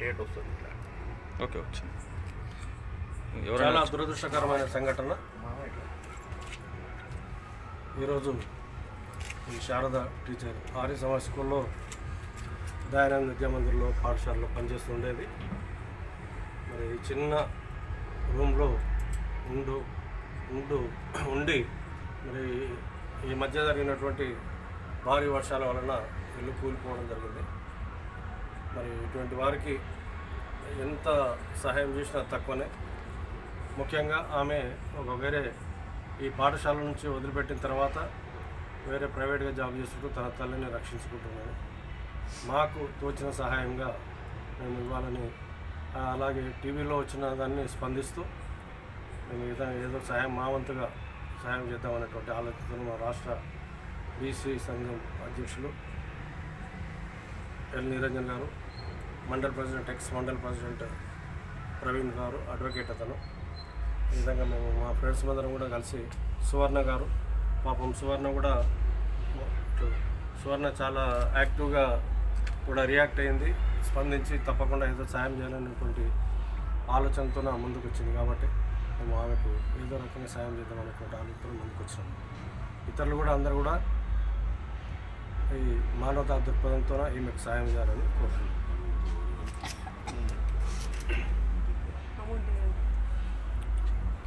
Date వస్తుంది ఇట్లా. Okay వచ్చింది చాలా ఎవరైనా దురదృష్టకరమైన సంఘటన. ఈరోజు ఈ శారద టీచర్ ఆర్య సమాజ్ స్కూల్లో దయానంద విద్యా మందిర్లో పాఠశాలలో పనిచేస్తుండేది. మరి ఈ చిన్న రూమ్లో ఉండు ఉండు ఉండి మరి ఈ మధ్య జరిగినటువంటి భారీ వర్షాల వలన ఇల్లు కూలిపోవడం జరిగింది. మరి ఇటువంటి వారికి ఎంత సహాయం చేసినా తక్కువనే. ముఖ్యంగా ఆమె ఒక వేరే ఈ పాఠశాల నుంచి వదిలిపెట్టిన తర్వాత వేరే ప్రైవేట్గా జాబ్ చేసుకుంటూ తన తల్లిని రక్షించుకుంటున్నాను మాకు తోచిన సహాయంగా మేము ఇవ్వాలని అలాగే టీవీలో వచ్చిన దాన్ని స్పందిస్తూ మేము ఏదో ఏదో సహాయం మా వంతుగా సహాయం చేద్దామనేటువంటి ఆలోచనతో మా రాష్ట్ర బీసీ సంఘం అధ్యక్షులు L Niranjan garu mandal president ex mandal president Praveen garu advocate అతను. ఈ విధంగా మేము మా ఫ్రెండ్స్ అందరం కూడా కలిసి సువర్ణ గారు పాపం సువర్ణ కూడా సువర్ణ చాలా యాక్టివ్గా కూడా రియాక్ట్ అయింది స్పందించి తప్పకుండా ఏదో సాయం చేయాలనేటువంటి ఆలోచనతో నా ముందుకు వచ్చింది కాబట్టి మేము ఆమెకు ఏదో రకంగా సాయం చేద్దాం అనేటువంటి ఆలోచన ముందుకు వచ్చాము ఇతరులు కూడా అందరూ కూడా ఈ మానవతా దృక్పథంతో ఈమెకు సాయం చేయాలని కోరుతున్నాను.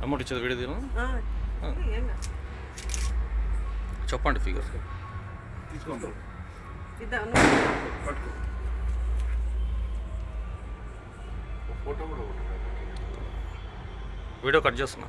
అమౌంట్ ఇచ్చేది విడిది ఏం చెప్పండి ఫిగర్. తీసుకుంటాం ఇద్దాం పట్టుకో. ఒక ఫోటో కూడా ఉంటుంది వీడియో కట్ చేస్తున్నా.